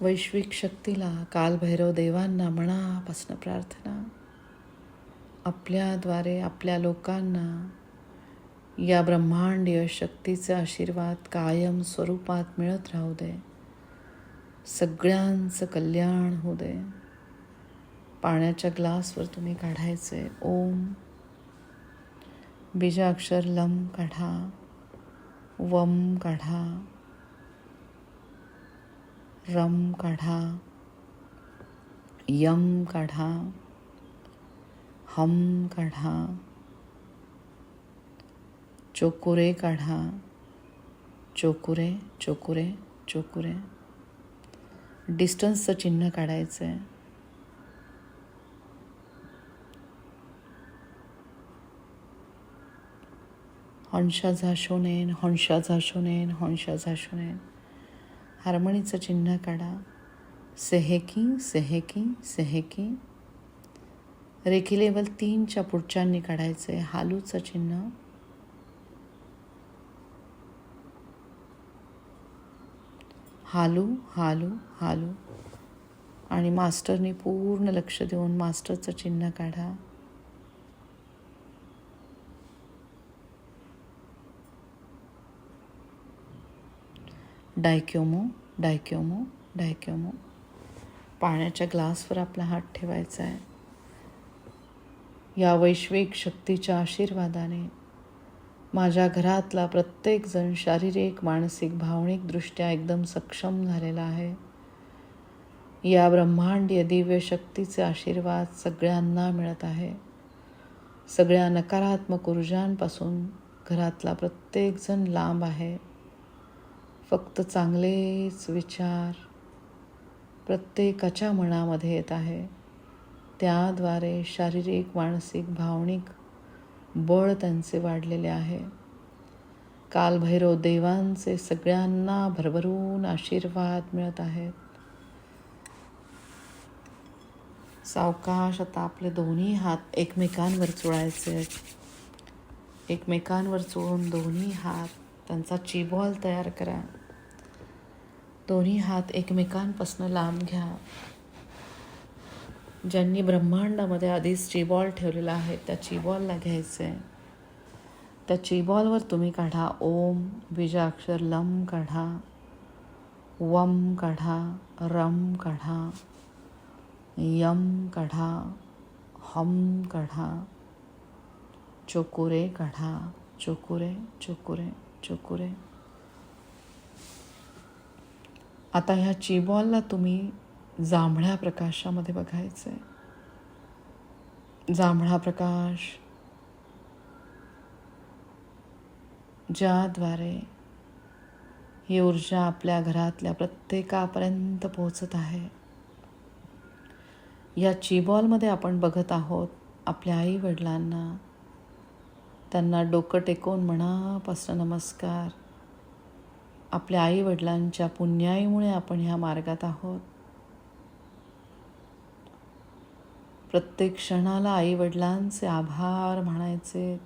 वैश्विक शक्तीला कालभैरव देवांना मनापासनं प्रार्थना. आपल्याद्वारे आपल्या लोकांना या ब्रह्मांडीय शक्तीचे आशीर्वाद कायम स्वरूपात मिळत राहू दे. सगळ्यांचं कल्याण होऊ दे. पाण्याच्या ग्लासवर तुम्ही काढायचे. ओम. बीजाक्षर लम काढा. वम काढा. रम काढा यम काढा हम काढा चोकुरे काढा चोकुरे चोकुरे चोकुरे। डिस्टन्सचं चिन्ह काढायचं आहे. हंशा झाशोनेन हंशा झाशोनेन हंशा झाशोनेन हार्मणीचं चिन्ह काढा. सेहेकी सेहेकी सेहेकी. रेखी लेवल तीनच्या पुढच्यांनी काढायचं आहे हालूचं चिन्ह. हालू हालू हालू. आणि मास्टरनी पूर्ण लक्ष देऊन मास्टरचं चिन्ह काढा. डायक्योमो डायक्योमो डायक्योमो. पाण्याच्या ग्लासवर आपला हात ठेवायचा आहे. या वैश्विक शक्तीच्या आशीर्वादाने माझ्या घरातला प्रत्येकजण शारीरिक मानसिक भावनिकदृष्ट्या एकदम सक्षम झालेला आहे. या ब्रह्मांडीय दिव्य शक्तीचे आशीर्वाद सगळ्यांना मिळत आहे. सगळ्या नकारात्मक ऊर्जांपासून घरातला प्रत्येकजण लांब आहे. फक्त चांगलेच विचार प्रत्येकाच्या मनामध्ये येत आहे. त्याद्वारे शारीरिक मानसिक भावनिक बळ त्यांचे वाढलेले आहे. कालभैरव देवांचे सगळ्यांना भरभरून आशीर्वाद मिळत आहेत. सावकाश आता आपले दोन्ही हात एकमेकांवर चोळायचे आहेत. एकमेकांवर चोळून दोन्ही हात त्यांचा चिबॉल तयार करा. दोन्ही हात एकमेकांपासून लांब घ्या. ज्यांनी ब्रह्मांडामध्ये आधीच चिबॉल ठेवलेला आहे त्या चिबॉलला घ्यायचं. आहे त्या चिबॉलवर तुम्ही काढा. ओम बीजाक्षर लम काढा. वम काढा. रम काढा. यम काढा. हम काढा. चोकुरे काढा. चोकुरे चोकुरे चोकुरे. आता ह्या चिबॉलला तुम्ही जांभळ्या प्रकाशामध्ये बघायचं आहे जांभळा प्रकाश ज्याद्वारे ही ऊर्जा आपल्या घरातल्या प्रत्येकापर्यंत पोहोचत आहे. या चिबॉलमध्ये आपण बघत आहोत आपल्या आई वडिलांना त्यांना डोकं टेकवून मनापासून नमस्कार. आपल्या आई वडिलांच्या पुण्याईमुळे आपण ह्या मार्गात आहोत. प्रत्येक क्षणाला आई वडिलांचे आभार म्हणायचे.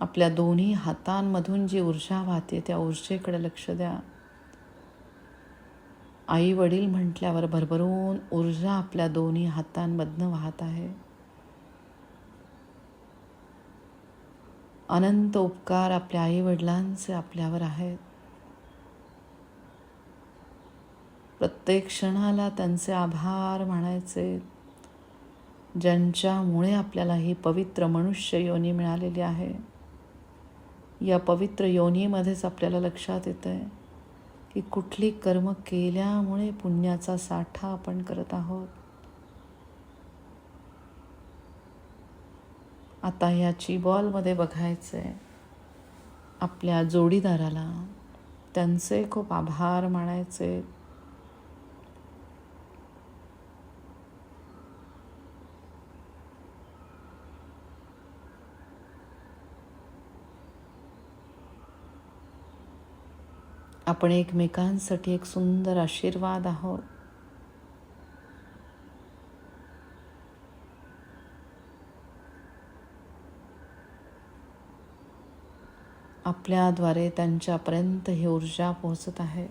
आपल्या दोन्ही हातांमधून जी ऊर्जा वाहते त्या ऊर्जेकडे लक्ष द्या. आई वडील म्हटल्यावर भरभरून ऊर्जा आपल्या दोन्ही हातांमधनं वाहत आहे. अनंत उपकार आपल्या आई वडिलांचे आपल्यावर आहेत. प्रत्येक क्षणाला त्यांचे आभार मानायचे. ज्यांच्यामुळे आपल्याला ही पवित्र मनुष्य योनी मिळालेली आहे. या पवित्र योनीमध्येच आपल्याला लक्षात येतं आहे की कुठली कर्म केल्यामुळे पुण्याचा साठा आपण करत आहोत. आता ह्या बॉलमध्ये बघायचं आहे आपल्या जोडीदाराला त्यांचे खूप आभार मानायचे. आपण एकमेकांसाठी एक सुंदर आशीर्वाद आहोत. आपल्याद्वारे त्यांच्यापर्यंत ही ऊर्जा पोहोचत आहे.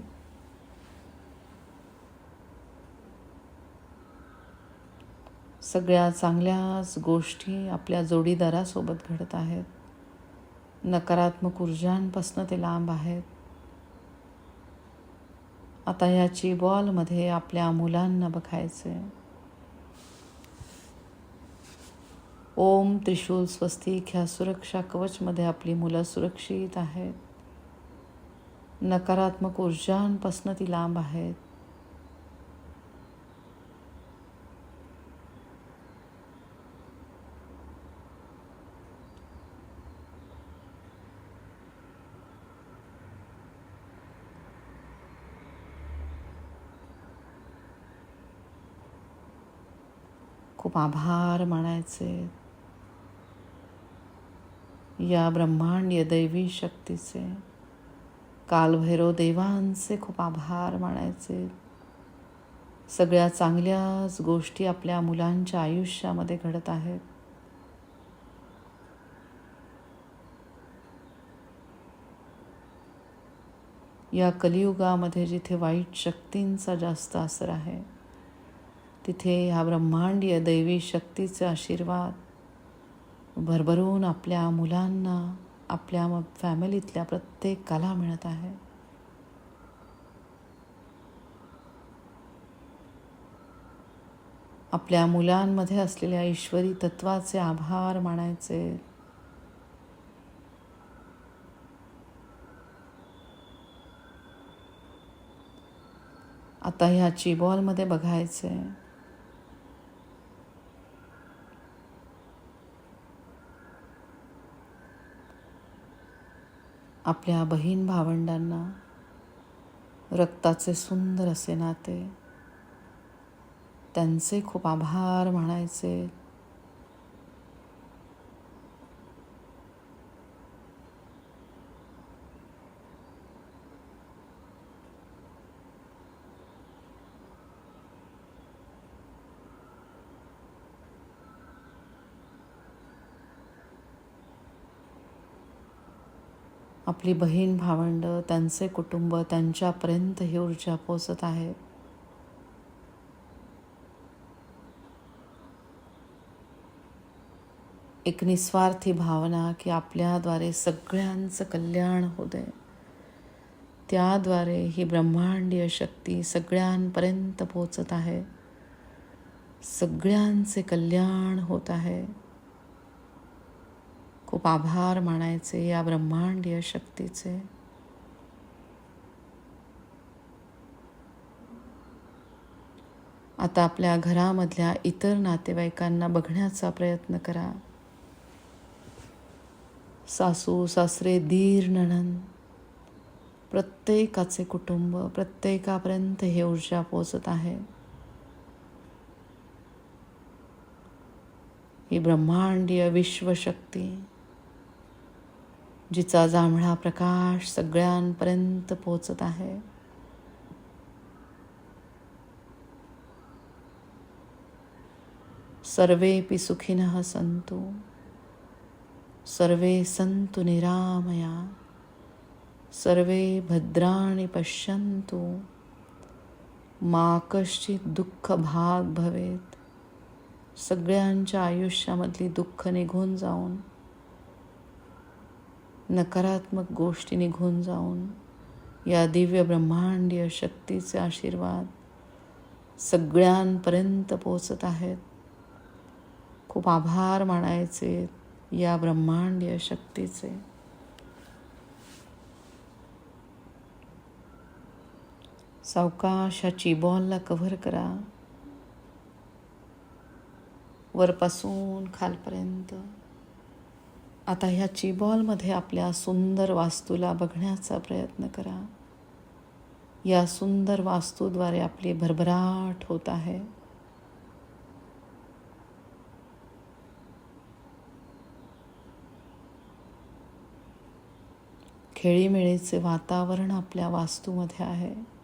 सगळ्या चांगल्याच गोष्टी आपल्या जोडीदारासोबत घडत आहेत. नकारात्मक ऊर्जांपासून ते लांब आहेत. आता याची बॉलमध्ये आपल्या मुलांना बघायचे ओम त्रिशूल स्वस्तिक ह्या सुरक्षा कवचमध्ये आपली मुलं सुरक्षित आहेत. नकारात्मक ऊर्जांपासून ती लांब आहेत. आभार मानायचे. या ब्रह्मांडीय दैवी शक्तीचे कालभैरव देवांचे खूप आभार मानायचे. सगळ्या चांगल्याच गोष्टी आपल्या मुलांच्या आयुष्यामध्ये घडत आहेत. या कलियुगामध्ये जिथे वाईट शक्तींचा जास्त असर आहे तिथे ह्या ब्रह्मांडीय दैवी शक्तीचे आशीर्वाद भरभरून आपल्या मुलांना आपल्या फॅमिलीतल्या प्रत्येकाला मिळत आहे. आपल्या मुलांमध्ये असलेल्या ईश्वरी तत्वाचे आभार मानायचे. आता ह्या चिबॉलमध्ये बघायचे. आपल्या बहीण भावंडांना रक्ताचे सुंदर असे नाते. त्यांचे खूप आभार म्हणायचे आपली बहीण भावंड, त्यांचे कुटुंब, त्यांच्यापर्यंत ही ऊर्जा पोचत आहे. एक निस्वार्थी भावना की आपल्याद्वारे सगळ्यांचं कल्याण होते त्याद्वारे ही ब्रह्मांडीय शक्ती सगळ्यांपर्यंत पोचत आहे. सगळ्यांचे कल्याण होत आहे. खूप आभार मानायचे या ब्रह्मांडीय शक्तीचे. आता आपल्या घरामधल्या इतर नातेवाईकांना बघण्याचा प्रयत्न करा. सासू सासरे दीर नणन प्रत्येकाचे कुटुंब प्रत्येकापर्यंत हे ऊर्जा पोचत आहे. ही ब्रह्मांडीय विश्वशक्ती जिचा जांभळा प्रकाश सगळ्यांपर्यंत पोचत आहे. सर्वेपि सुखिनः सन्तु. सर्वे सन्तु निरामया. सर्वे भद्राणि पश्यन्तु. मा कश्चित दुःख भाग भवेत. सगळ्यांच्या आयुष्यामधली दुःख निघून जाऊन नकारात्मक गोष्टी निघून जाऊन या दिव्य ब्रह्मांडीय शक्तीचे आशीर्वाद सगळ्यांपर्यंत पोचत आहेत. खूप आभार मानायचे या ब्रह्मांडीय शक्तीचे. सावकाश ह्या चिबॉलला कव्हर करा. वरपासून खालपर्यंत. आता ह्या चिबॉलमध्ये आपल्या सुंदर वास्तूला बघण्याचा प्रयत्न करा. या सुंदर वास्तूद्वारे आपली भरभराट होत आहे. खेळीमेळीचे वातावरण आपल्या वास्तूमध्ये आहे.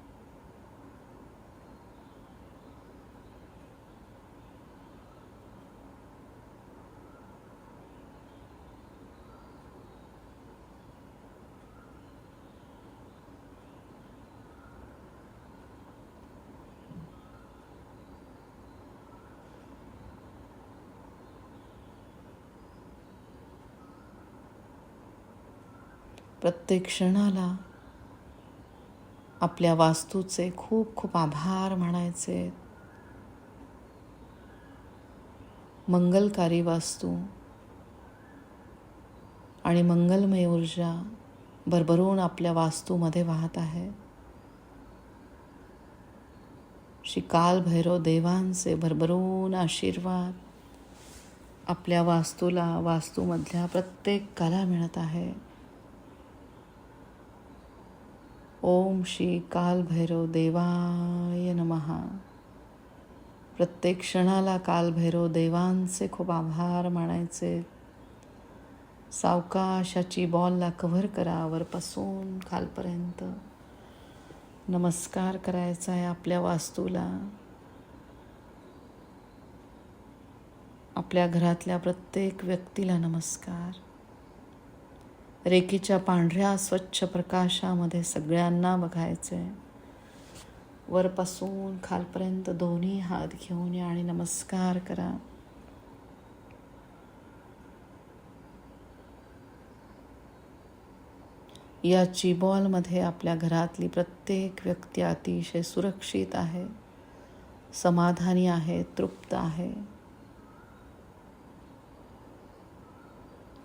प्रत्येक क्षणाला आपल्या वास्तूचे खूप खूप आभार म्हणायचे. मंगलकारी वास्तू आणि मंगलमय ऊर्जा भरभरून आपल्या वास्तूमध्ये वाहत आहे. श्री कालभैरव देवांचे भरभरून आशीर्वाद आपल्या वास्तूला वास्तूमधल्या प्रत्येकाला मिळत आहे. ओम श्री कालभैरव देवाय नमहा प्रत्येक क्षणाला कालभैरव देवांचे खूप आभार मानायचे. सावकाशाची बॉलला कव्हर करा वरपासून खालपर्यंत. नमस्कार करायचा आहे आपल्या वास्तूला. आपल्या घरातल्या प्रत्येक व्यक्तीला नमस्कार. रेकीच्या पांढऱ्या स्वच्छ प्रकाशामध्ये सगळ्यांना बघायचं आहे वरपासून खालपर्यंत दोन्ही हात घेऊन या आणि नमस्कार करा. या चिबॉलमध्ये आपल्या घरातली प्रत्येक व्यक्ती अतिशय सुरक्षित आहे. समाधानी आहे तृप्त आहे.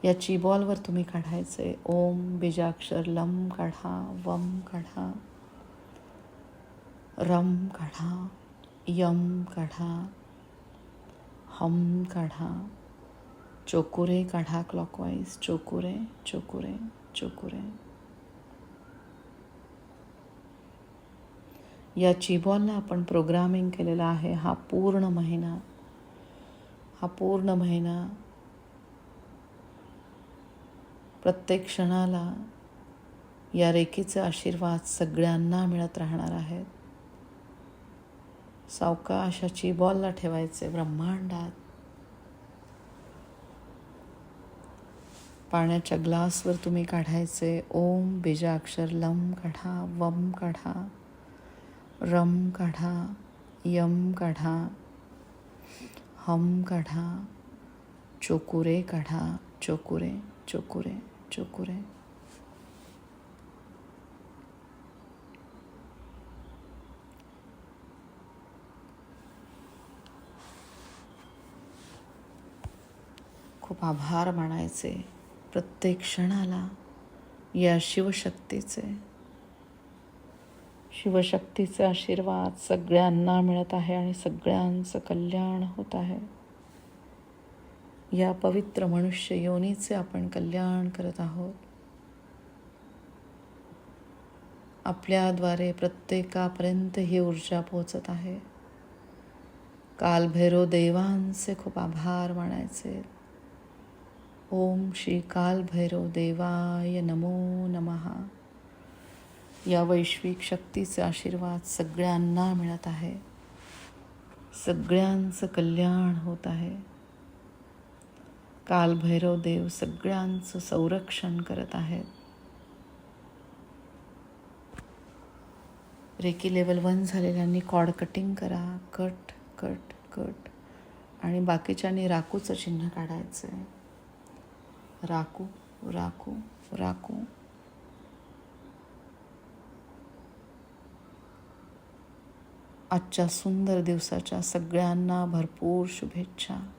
या चिबॉलवर तुम्ही काढायचे. ओम बीजाक्षर लम काढा वम काढा रम काढा यम काढा हम काढा चोकुरे काढा क्लॉकवाईज चोकुरे चोकुरे चोकुरे. या चिबॉलला आपण प्रोग्रामिंग केलेला आहे. हा पूर्ण महिना. हा पूर्ण महिना प्रत्येक क्षणाला या रेखेचे आशीर्वाद सगळ्यांना मिळत राहणार आहेत. सावकाशाची बॉलला ठेवायचे ब्रह्मांडात पाण्याच्या ग्लासवर तुम्ही काढायचे ओम बीजाक्षर लम काढा वम काढा रम काढा यम काढा हम काढा चोकुरे काढा चोकुरे चोकुरे. चोकुरे खूप आभार मानायचे प्रत्येक क्षणाला या शिवशक्तीचे. शिवशक्तीचे आशीर्वाद सगळ्यांना मिळत आहे आणि सगळ्यांचं कल्याण होत आहे. या पवित्र मनुष्य योनीचे आपण कल्याण करत आहोत. आपल्याद्वारे प्रत्येकापर्यंत ही ऊर्जा पोचत आहे. कालभैरव देवांचे खूप आभार मानायचे. ओम श्री कालभैरव देवाय नमो नमहा या वैश्विक शक्तीचे आशीर्वाद सगळ्यांना मिळत आहे. सगळ्यांचं कल्याण होत आहे. कालभैरव देव सगळ्यांचं संरक्षण करत आहेत. रेकी लेवल वन झालेल्यांनी कॉड कटिंग करा. Cut cut cut. आणि बाकीच्यांनी राखूचं चिन्ह काढायचं आहे राखू राखू राखू आजच्या सुंदर दिवसाच्या सगळ्यांना भरपूर शुभेच्छा.